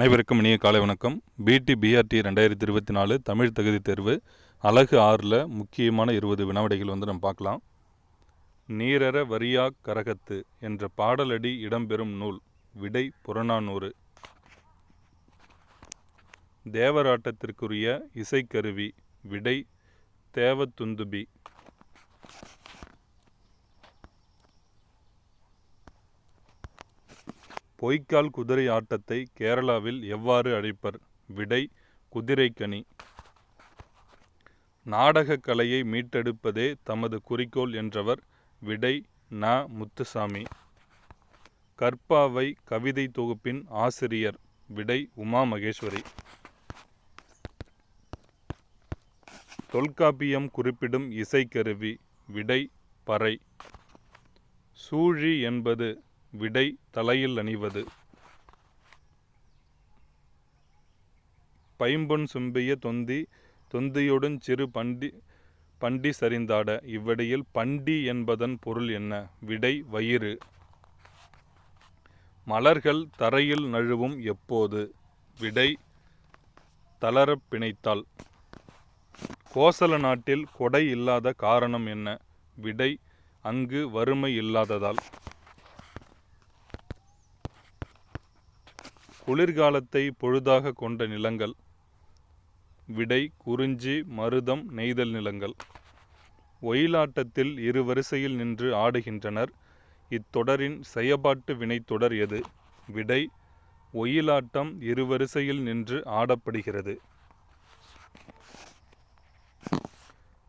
அனைவருக்கும் இனிய காலை வணக்கம். பிடி பிஆர்டி ரெண்டாயிரத்தி இருபத்தி நாலு தமிழ் தகுதி தேர்வு அழகு ஆறில் முக்கியமான இருபது வினாவிடைகள் வந்து நம்ம பார்க்கலாம். நீரற வரியா கரகத்து என்ற பாடலடி இடம்பெறும் நூல் விடை புறநானூறு. தேவராட்டத்திற்குரிய இசைக்கருவி விடை தேவத்துந்துபி பொய்க்கால் குதிரை ஆட்டத்தை கேரளாவில் எவ்வாறு அழைப்பர் விடை குதிரைக்கனி. நாடகக் கலையை மீட்டெடுப்பதே தமது குறிக்கோள் என்றவர் விடை ந. முத்துசாமி. கற்பாவை கவிதை தொகுப்பின் ஆசிரியர் விடை உமா மகேஸ்வரி. தொல்காப்பியம் குறிப்பிடும் இசைக்கருவி விடை பறை. சூழி என்பது விடை தலையில் அணிவது. பைம்பொன் சும்பிய தொந்தி தொந்தியுடன் சிறு பண்டி பண்டி சரிந்தாட இவ்விடையில் பண்டி என்பதன் பொருள் என்ன? விடை வயிறு. மலர்கள் தரையில் நழுவும் எப்போது? விடை தளரப் பிணைத்தால். கோசல நாட்டில் கொடை இல்லாத காரணம் என்ன? விடை அங்கு வறுமை இல்லாததால். குளிர்காலத்தை பொழுதாக கொண்ட நிலங்கள். விடை குறிஞ்சி மருதம் நெய்தல் நிலங்கள். ஒயிலாட்டத்தில் இரு வரிசையில் நின்று ஆடுகின்றனர். இத்தொடரின் செயபாட்டு வினைத்தொடர் எது? விடை ஒயிலாட்டம் இரு வரிசையில் நின்று ஆடப்படுகிறது.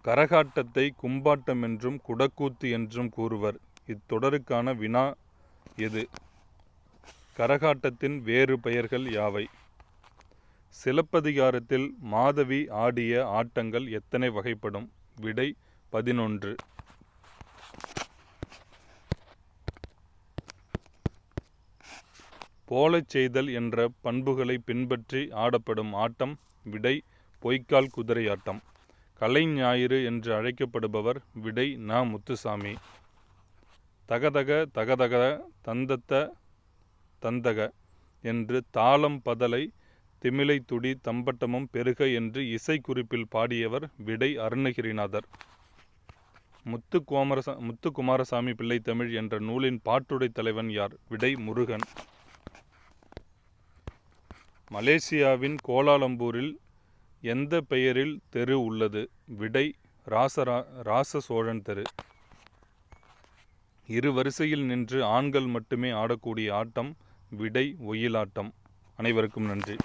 கரகாட்டத்தை கும்பாட்டம் என்றும் குடக்கூத்து என்றும் கூறுவர். இத்தொடருக்கான வினா எது? கரகாட்டத்தின் வேறு பெயர்கள் யாவை? சிலப்பதிகாரத்தில் மாதவி ஆடிய ஆட்டங்கள் எத்தனை வகைப்படும்? விடை பதினொன்று. போலச் செய்தல் என்ற பண்புகளை பின்பற்றி ஆடப்படும் ஆட்டம் விடை பொய்க்கால் குதிரை ஆட்டம் கலை ஞாயிறு என்று அழைக்கப்படுபவர் விடை ந. முத்துசாமி. தகதக தகதக தந்தத்த தந்தக என்று தாளம் பதலை திமிலை துடி தம்பட்டமும் பெருக என்று இசைக்குறிப்பில் பாடியவர் விடை அருணகிரிநாதர். முத்து கோமரச முத்து குமாரசாமி பிள்ளை தமிழ் என்ற நூலின் பாட்டுடை தலைவன் யார்? விடை முருகன். மலேசியாவின் கோலாலம்பூரில் எந்த பெயரில் தெரு உள்ளது? விடை ராசரா ராச சோழன் தெரு. இரு வரிசையில் நின்று ஆண்கள் மட்டுமே ஆடக்கூடிய ஆட்டம் விடை ஒயிலாட்டம். அனைவருக்கும் நன்றி.